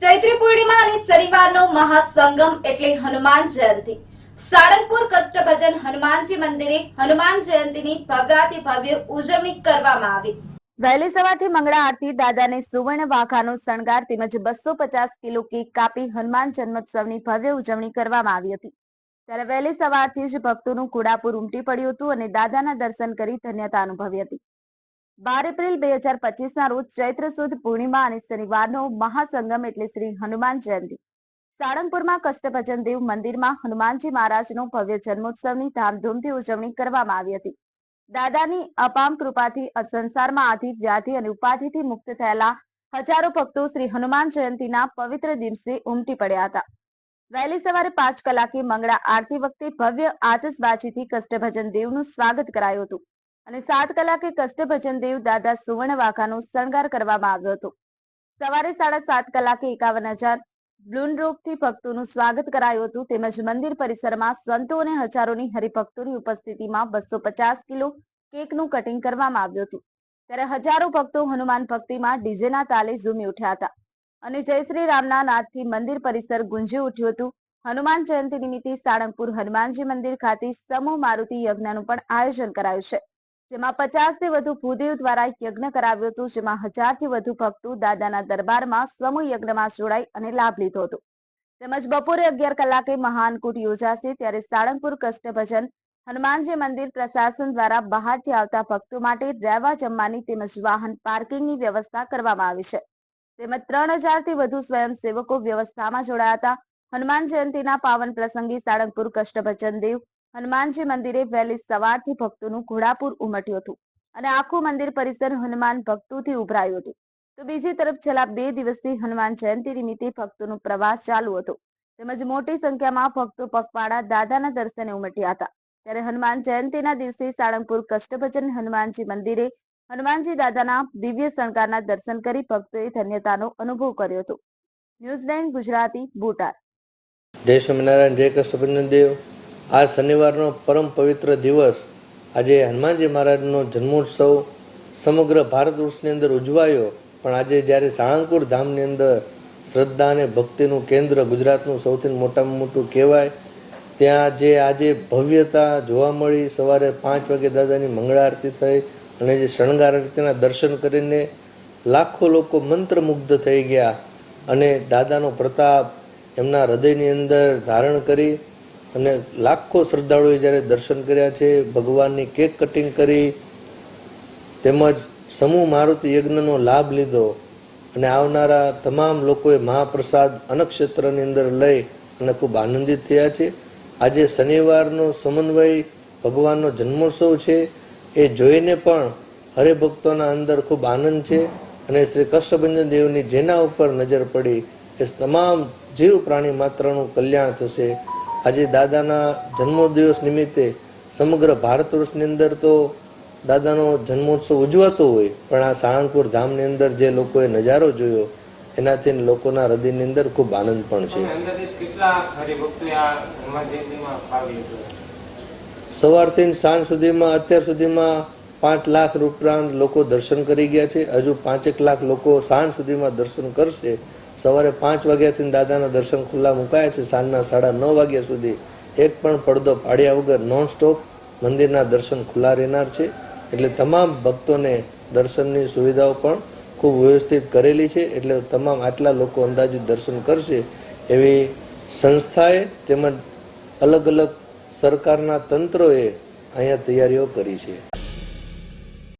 ચૈત્રી પૂર્ણિમા અને શનિવારનો મહાસંગમ એટલે હનુમાન જયંતિ. સાળંગપુર કષ્ટભજન હનુમાનજી મંદિરે હનુમાન જયંતિની ભવ્યાતિ ભવ્ય ઉજવણી કરવામાં આવી. વહેલી સવારથી મંગળા આરતી દાદાને સુવર્ણ વાઘાનો શણગાર તેમજ બસો પચાસ કિલો કેક કાપી હનુમાન જન્મોત્સવની ભવ્ય ઉજવણી કરવામાં આવી હતી. ત્યારે વહેલી સવારથી જ ભક્તોનું કુડાપુર ઉમટી પડ્યું હતું અને દાદાના દર્શન કરી ધન્યતા અનુભવી હતી. બાર એપ્રિલ બે હજાર પચીસના રોજ ચૈત્ર સુદ પૂર્ણિમા અને શનિવારનો મહાસંગમ એટલે શ્રી હનુમાન જયંતિ. સાળંગપુરમાં કષ્ટભજન દેવ મંદિરમાં હનુમાનજી મહારાજનો ભવ્ય જન્મોત્સવની ધામધૂમથી ઉજવણી કરવામાં આવી હતી. દાદાની અપામ કૃપાથી સંસારમાં આદિ વ્યાધિ અને ઉપાધિથી મુક્ત થયેલા હજારો ભક્તો શ્રી હનુમાન જયંતિના પવિત્ર દિવસે ઉમટી પડ્યા હતા. વહેલી સવારે પાંચ કલાકે મંગળા આરતી વખતે ભવ્ય આતશબાજીથી કષ્ટભજન દેવનું સ્વાગત કરાયું હતું. અને સાત કલાકે કષ્ટભજન દેવ દાદા સુવર્ણ વાઘાનો શણગાર કરવામાં આવ્યો હતો. સવારે સાડા સાત કલાકે એકાવન હજાર બ્લૂન રોગથી ભક્તોનું સ્વાગત કરાયું હતું. તેમજ મંદિર પરિસરમાં સંતો અને હજારોની હરિભક્તોની ઉપસ્થિતિમાં બસો પચાસ કિલો કેકનું કટિંગ કરવામાં આવ્યું હતું. ત્યારે હજારો ભક્તો હનુમાન ભક્તિમાં ડીજેના તાલે ઝૂમી ઉઠ્યા હતા. અને જય શ્રી રામના નાદથી મંદિર પરિસર ગુંજી ઉઠ્યું હતું. હનુમાન જયંતિ નિમિત્તે સાળંગપુર હનુમાનજી મંદિર ખાતે સમૂહ મારુતિ યજ્ઞનું પણ આયોજન કરાયું છે. જેમાં પચાસથી વધુ ભૂદેવ દ્વારા યજ્ઞ કરાવ્યું હતું, જેમાં હજારથી વધુ ભક્તો દાદાના દરબારમાં સમૂહ યજ્ઞમાં જોડાઈ અને લાભ લીધો હતો. તેમજ બપોરે અગિયાર કલાકે મહાનકૂટ યોજાશે, ત્યારે સાળંગપુર કષ્ટભજન, હનુમાનજી મંદિર પ્રશાસન દ્વારા બહારથી આવતા ભક્તો માટે રહેવા જમવાની તેમજ વાહન પાર્કિંગની વ્યવસ્થા કરવામાં આવી છે. તેમજ ત્રણ હજારથી વધુ સ્વયંસેવકો વ્યવસ્થામાં જોડાયા હતા. હનુમાન જયંતિના પાવન પ્રસંગે સાળંગપુર કષ્ટભજન દેવ હનુમાનજી મંદિરે વહેલી સવારથી ભક્તોનું ઘોડાપુર ઉમટ્યું હતું અને આખું મંદિર પરિસર હનુમાન ભક્તોથી ઉભરાયું હતું. તો બીજી તરફ છેલ્લા બે દિવસથી હનુમાન જયંતિ નિમિત્તે ભક્તોનો પ્રવાસ ચાલુ હતો. તેમજ મોટી સંખ્યામાં ભક્તો પગપાળા દાદાના દર્શને ઉમટ્યા હતા. ત્યારે હનુમાન જયંતિના દિવસે સાળંગપુર કષ્ટભજન હનુમાનજી મંદિરે હનુમાનજી દાદાના દિવ્ય શણગારના દર્શન કરી ભક્તોએ ધન્યતાનો અનુભવ કર્યો હતો. ન્યૂઝલેન્ડ ગુજરાતી ભૂટાન જય સ્વામિનારાયણ, જય કૃષ્ણભંજન દેવ. આ શનિવારનો પરમ પવિત્ર દિવસ. આજે હનુમાનજી મહારાજનો જન્મોત્સવ સમગ્ર ભારત વર્ષની અંદર ઉજવાયો. પણ આજે જ્યારે સાળંગપુર ધામની અંદર શ્રદ્ધા અને ભક્તિનું કેન્દ્ર ગુજરાતનું સૌથી મોટામાં મોટું કહેવાય, ત્યાં જે આજે ભવ્યતા જોવા મળી, સવારે પાંચ વાગે દાદાની મંગળા આરતી થઈ અને જે શણગાર આરતીના દર્શન કરીને લાખો લોકો મંત્રમુગ્ધ થઈ ગયા અને દાદાનો પ્રતાપ એમના હૃદયની અંદર ધારણ કરી અને લાખો શ્રદ્ધાળુએ જ્યારે દર્શન કર્યા છે, ભગવાનની કેક કટિંગ કરી, તેમજ સમૂહ મારુતિ યજ્ઞનો લાભ લીધો અને આવનારા તમામ લોકોએ મહાપ્રસાદ અનક્ષેત્રની અંદર લઈ અને ખૂબ આનંદિત થયા છે. આજે શનિવારનો સમન્વય ભગવાનનો જન્મોત્સવ છે. એ જોઈને પણ હરિભક્તોના અંદર ખૂબ આનંદ છે અને શ્રી કષ્ટભંજન દેવની જેના ઉપર નજર પડી, એ તમામ જીવ પ્રાણી માત્રનું કલ્યાણ થશે. આજે દાદાના જન્મદિવસ નિમિત્તે સમગ્ર ભારત વર્ષની અંદર તો દાદાનો જન્મોત્સવ ઉજવાતો હોય પણ આ સાળંગપુર ધામની અંદર જે લોકોએ નજારો જોયો એનાથી લોકોના હૃદયની અંદર ખૂબ આનંદ પણ છે? સવારથી સાંજ સુધીમાં અત્યાર સુધીમાં પાંચ લાખ ઉપરાંત લોકો દર્શન કરી ગયા છે. હજુ પાંચેક લાખ લોકો સાંજ સુધીમાં દર્શન કરશે. સવારે પાંચ વાગ્યાથી દાદાના દર્શન ખુલ્લા મુકાયા છે. સાંજના સાડા નવ વાગ્યા સુધી એક પણ પડદો પાડ્યા વગર નોન સ્ટોપ મંદિરના દર્શન ખુલ્લા રહેનાર છે. એટલે તમામ ભક્તોને દર્શનની સુવિધાઓ પણ ખૂબ વ્યવસ્થિત કરેલી છે. એટલે તમામ આટલા લોકો અંદાજિત દર્શન કરશે એવી સંસ્થાએ તેમજ અલગ અલગ સરકારના તંત્રોએ અહીંયા તૈયારીઓ કરી છે.